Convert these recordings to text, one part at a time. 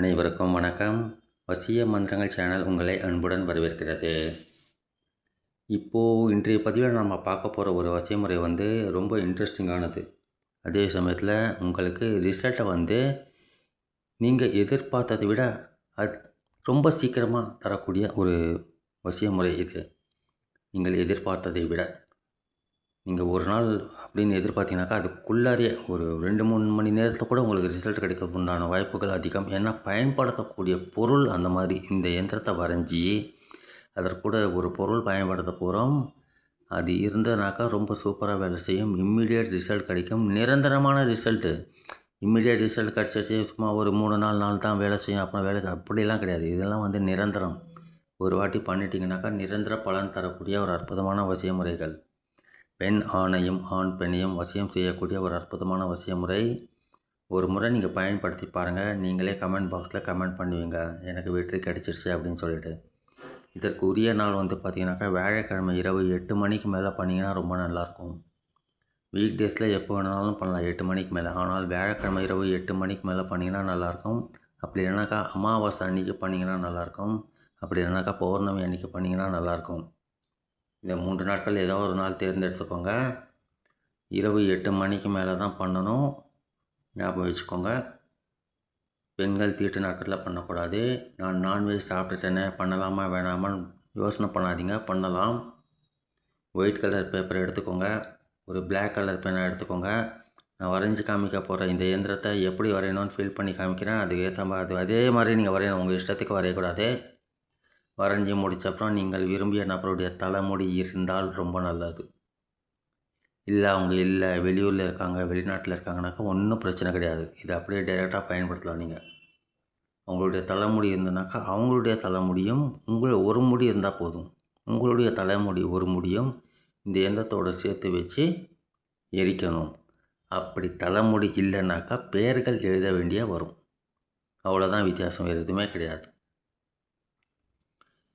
அனைவருக்கும் வணக்கம். வசிய மந்திரங்கள் சேனல் உங்களை அன்புடன் வரவேற்கிறது. இப்போது இன்றைய பதிவில் நம்ம பார்க்க போகிற ஒரு வசிய முறை வந்து ரொம்ப இன்ட்ரெஸ்டிங்கானது அதே சமயத்தில் உங்களுக்கு ரிசல்ட்டை வந்து நீங்கள் எதிர்பார்த்ததை விட அது ரொம்ப சீக்கிரமாக தரக்கூடிய ஒரு வசிய முறை இது. நீங்கள் எதிர்பார்த்ததை விட. நீங்கள் ஒரு நாள் அப்படின்னு எதிர்பார்த்தீங்கன்னாக்கா அதுக்குள்ளாரியே ஒரு ரெண்டு மூணு மணி நேரத்தில் கூட உங்களுக்கு ரிசல்ட் கிடைக்கிறதுக்கு உண்டான வாய்ப்புகள் அதிகம். ஏன்னா பயன்படுத்தக்கூடிய பொருள் அந்த மாதிரி இந்த இயந்திரத்தை வரைஞ்சி அதற்கூட ஒரு பொருள் பயன்படுத்த போகிறோம் அது இருந்ததுனாக்கா ரொம்ப சூப்பராக வேலை செய்யும். இம்மிடியட் ரிசல்ட் கிடைக்கும். நிரந்தரமான ரிசல்ட்டு இம்மிடியட் ரிசல்ட் கிடச்சிச்சு சும்மா ஒரு மூணு நாலு நாள் தான் வேலை செய்யும். அப்புறம் வேலை அப்படிலாம் கிடையாது. இதெல்லாம் வந்து நிரந்தரம். ஒரு வாட்டி பண்ணிட்டீங்கன்னாக்கா நிரந்தர பலன் தரக்கூடிய ஒரு அற்புதமான வசிய முறைகள். பெண் ஆணையும் ஆண் பெண்ணையும் வசியம் செய்யக்கூடிய ஒரு அற்புதமான வசிய முறை ஒரு முறை நீங்கள் பயன்படுத்தி பாருங்கள் நீங்களே கமெண்ட் பாக்ஸில் கமெண்ட் பண்ணுவீங்க. எனக்கு வெற்றி கிடச்சிருச்சு அப்படின்னு சொல்லிட்டு. இதற்கு உரிய நாள் வந்து பார்த்தீங்கன்னாக்கா வியாழக்கிழமை இரவு எட்டு மணிக்கு மேலே பண்ணிங்கன்னா ரொம்ப நல்லாயிருக்கும். வீக் டேஸில் எப்போ வேணாலும் பண்ணலாம். எட்டு மணிக்கு மேலே. ஆனால் வியாழக்கிழமை இரவு எட்டு மணிக்கு மேலே பண்ணிங்கன்னா நல்லாயிருக்கும். அப்படி இல்லைனாக்கா அமாவாசை அன்றைக்கி பண்ணிங்கன்னா நல்லாயிருக்கும். அப்படி இல்லைனாக்கா பௌர்ணமி அன்றைக்கி பண்ணிங்கன்னா நல்லாயிருக்கும். இந்த மூன்று நாட்கள் ஏதோ ஒரு நாள் தேர்ந்தெடுத்துக்கோங்க. இரவு எட்டு மணிக்கு மேலே தான் பண்ணணும். ஞாபகம் வச்சுக்கோங்க. பெண்கள் தீட்டு நாட்களில் பண்ணக்கூடாது. நான் நான்வெஜ் சாப்பிட்டுட்டேனே பண்ணலாமா வேணாமான்னு யோசனை பண்ணாதீங்க. பண்ணலாம். ஒயிட் கலர் பேப்பர் எடுத்துக்கோங்க. ஒரு பிளாக் கலர் பேனை எடுத்துக்கோங்க. நான் வரைஞ்சி காமிக்க போகிற இந்த இயந்திரத்தை எப்படி வரையணும்னு ஃபில் பண்ணி காமிக்கிறேன். அதுக்கு ஏற்ற மாதிரி அது அதே மாதிரி நீங்கள் வரையணும். உங்கள் இஷ்டத்துக்கு வரையக்கூடாது. வரைஞ்சி முடித்தப்புறம் நீங்கள் விரும்பிய நபருடைய தலைமுடி இருந்தால் ரொம்ப நல்லது. இல்லை அவங்க இல்லை வெளியூரில் இருக்காங்க வெளிநாட்டில் இருக்காங்கனாக்கா ஒன்றும் பிரச்சனை கிடையாது. இதை அப்படியே டைரெக்டாக பயன்படுத்தலாம் நீங்கள் அவங்களுடைய தலைமுடி இருந்ததுனாக்கா அவங்களுடைய தலைமுடியும் உங்கள் ஒரு முடி இருந்தால் போதும். உங்களுடைய தலைமுடி ஒரு முடியும். இந்த எந்தத்தோடு சேர்த்து வச்சு எரிக்கணும். அப்படி தலைமுடி இல்லைனாக்கா பெயர்கள் எழுத வேண்டிய வரும். அவ்வளோதான் வித்தியாசம் வேறு எதுவுமே கிடையாது.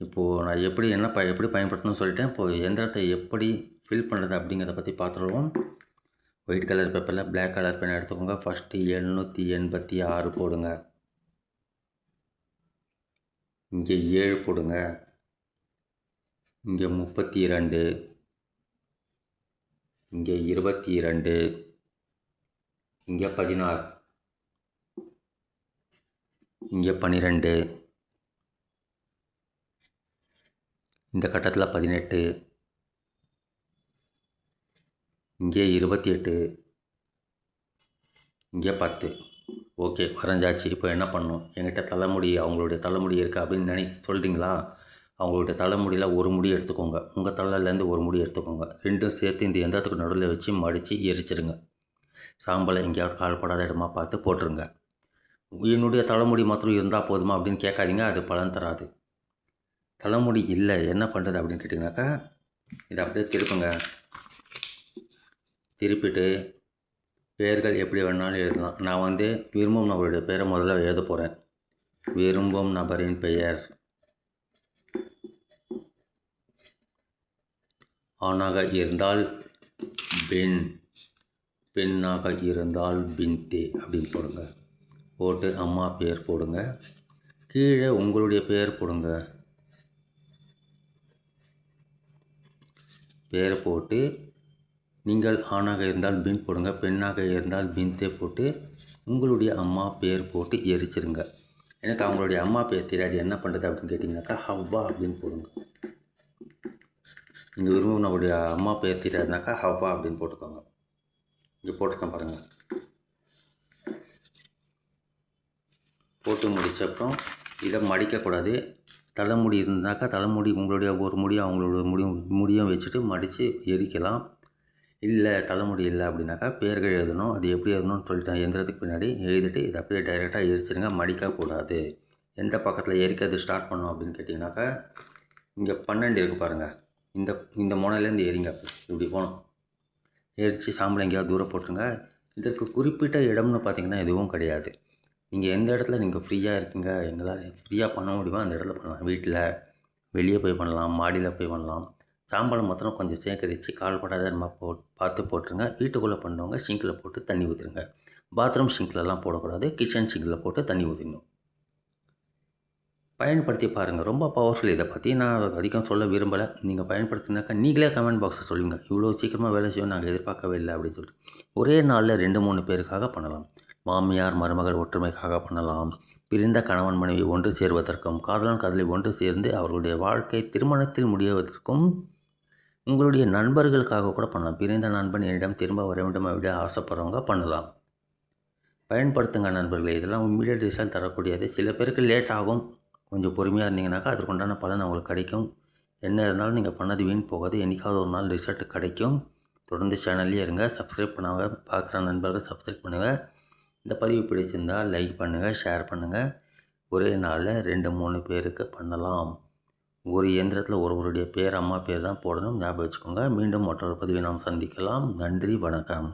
இப்போது நான் எப்படி என்ன ப எப்படி பயன்படுத்தணும்னு சொல்லிட்டேன் இப்போது எந்திரத்தை எப்படி ஃபில் பண்ணுறது அப்படிங்கிறத பற்றி பார்த்துருவோம் ஒயிட் கலர் பேப்பரில் பிளாக் கலர் பென் எடுத்துக்கோங்க. ஃபஸ்ட்டு எழுநூற்றி எண்பத்தி ஆறு போடுங்க. இங்கே ஏழு போடுங்க. இங்கே முப்பத்தி ரெண்டு இங்கே இருபத்தி ரெண்டு இங்கே பதினாறு. இங்கே பன்னிரெண்டு இந்த கட்டத்தில் பதினெட்டு இங்கே இருபத்தி எட்டு இங்கே பத்து. ஓகே வரைஞ்சாச்சு. இப்போ என்ன பண்ணும் என்கிட்ட தலைமுடி அவங்களுடைய தலைமுடி இருக்குது அப்படின்னு நினை சொல்கிறீங்களா அவங்களுடைய தலைமுடியில் ஒரு முடி எடுத்துக்கோங்க. உங்கள் தலையிலேருந்து ஒரு முடி எடுத்துக்கோங்க. ரெண்டும் சேர்த்து இந்த எந்தத்துக்கு நடுவில் வச்சு மடித்து எரிச்சிருங்க. சாம்பலை எங்கேயாவது கால்படாத இடமா பார்த்து போட்டுருங்க. என்னுடைய தலைமுடி மாத்திரம் இருந்தால் போதுமா அப்படின்னு கேட்காதீங்க. அது பலன் தராது. தலைமுடி இல்லை என்ன பண்ணுறது அப்படின்னு கேட்டிங்கனாக்கா இதை அப்படியே திருப்புங்க. திருப்பிட்டு பெயர்கள் எப்படி வேணாலும் எழுதலாம். நான் வந்து விரும்பும் நபருடைய பெயரை முதல்ல எழுத போகிறேன் விரும்பும் நபரின் பெயர். ஆணாக இருந்தால் பெண் பெண்ணாக இருந்தால் பின்தே அப்படின்னு போடுங்க. போட்டு அம்மா பெயர் போடுங்க. கீழே உங்களுடைய பெயர் போடுங்க. பேரை போட்டு நீங்கள் ஆணாக இருந்தால் பின் போடுங்க பெண்ணாக இருந்தால் பின்தே போட்டு உங்களுடைய அம்மா பேர் போட்டு எரிச்சிருங்க. எனக்கு அவங்களுடைய அம்மா பேர் தெரியாது என்ன பண்ணுறது அப்படின்னு கேட்டிங்கனாக்கா ஹவ்வா அப்படின்னு போடுங்க. நீங்கள் விரும்பும் நம்மளுடைய அம்மா பேர் தெரியாதுனாக்கா ஹவ்வா அப்படின்னு போட்டுக்கோங்க. இங்கே போட்டுருக்கேன் பாருங்கள் போட்டு முடிச்சப்புறம் இதை மடிக்கக்கூடாது. தலைமுடி இருந்தாக்கா தலைமுடி உங்களுடைய ஒரு முடியும் அவங்களோட முடியும் முடியும் வச்சுட்டு மடித்து எரிக்கலாம். இல்லை தலைமுடி இல்லை அப்படின்னாக்கா பேர்கள் எழுதணும். அது எப்படி எழுதணும்னு சொல்லிட்டு எந்திரத்துக்கு பின்னாடி எழுதிட்டு இதை அப்படியே டைரெக்டாக எரிச்சிருங்க. மடிக்கக்கூடாது எந்த பக்கத்தில் எரிக்கிறது ஸ்டார்ட் பண்ணோம் அப்படின்னு கேட்டிங்கனாக்கா இங்கே பன்னெண்டு இருக்குது பாருங்கள் இந்த இந்த முனையிலேருந்து எரிங்க. இப்படி போகணும். எரித்து சாம்பல் எங்கேயாவது தூரம் போட்டுருங்க. இதற்கு குறிப்பிட்ட இடம்னு பார்த்திங்கன்னா எதுவும் கிடையாது. நீங்கள் எந்த இடத்துல நீங்கள் ஃப்ரீயாக இருக்கீங்க எங்களால் ஃப்ரீயாக பண்ண முடியுமோ அந்த இடத்துல பண்ணலாம். வீட்டில் வெளியே போய் பண்ணலாம் மாடியில் போய் பண்ணலாம். சாம்பலை மாத்திரம் கொஞ்சம் சேகரித்து கால்படாத நம்ம போ பார்த்து போட்டுருங்க. வீட்டுக்குள்ளே பண்ணவங்க சிங்கில் போட்டு தண்ணி ஊற்றுருங்க பாத்ரூம் சிங்க்லலாம் போடக்கூடாது. கிச்சன் சிங்கில் போட்டு தண்ணி ஊற்றிடணும் பயன்படுத்தி பாருங்கள் ரொம்ப பவர்ஃபுல் இதை பற்றி நான் அதிகம் சொல்ல விரும்பலை. நீங்கள் பயன்படுத்தினாக்கா நீங்களே கமெண்ட் பாக்ஸில் சொல்லுங்கள் இவ்வளோ சீக்கிரமாக வேலை செய்யும் நாங்கள் எதிர்பார்க்கவே இல்லை அப்படின்னு சொல்லிட்டு. ஒரே நாளில் ரெண்டு மூணு பேருக்காக பண்ணலாம். மாமியார் மருமகள் ஒற்றுமைக்காக பண்ணலாம். பிரிந்த கணவன் மனைவி ஒன்று சேர்வதற்கும் காதலன் காதலி ஒன்று சேர்ந்து அவர்களுடைய வாழ்க்கை திருமணத்தில் முடிவதற்கும் உங்களுடைய நண்பர்களுக்காக கூட பண்ணலாம். பிரிந்த நண்பன் என்னிடம் திரும்ப வர வேண்டும் அப்படி ஆசைப்படுறவங்க பண்ணலாம். பயன்படுத்துங்க நண்பர்களே இதெல்லாம் இம்மீடியட் ரிசல்ட் தரக்கூடியது. சில பேருக்கு லேட் ஆகும். கொஞ்சம் பொறுமையாக இருந்தீங்கன்னாக்கா அதற்குண்டான பலன் அவங்களுக்கு கிடைக்கும். என்ன இருந்தாலும் நீங்கள் பண்ணது வீண் போகாது. என்றைக்காவது ஒரு நாள் ரிசல்ட் கிடைக்கும். தொடர்ந்து சேனல்லே இருங்க. சப்ஸ்கிரைப் பண்ணாங்க பார்க்குற நண்பர்கள் சப்ஸ்கிரைப் பண்ணுங்கள் இந்த பதிவு பிடிச்சிருந்தால் லைக் பண்ணுங்கள் ஷேர் பண்ணுங்கள் ஒரே நாளில் ரெண்டு மூணு பேருக்கு பண்ணலாம். ஒரு இயந்திரத்தில் ஒருவருடைய பேர் அம்மா பேர் தான் போடணும். ஞாபகம் வச்சுக்கோங்க. மீண்டும் மற்றொரு பதிவை நாம் சந்திக்கலாம். நன்றி வணக்கம்.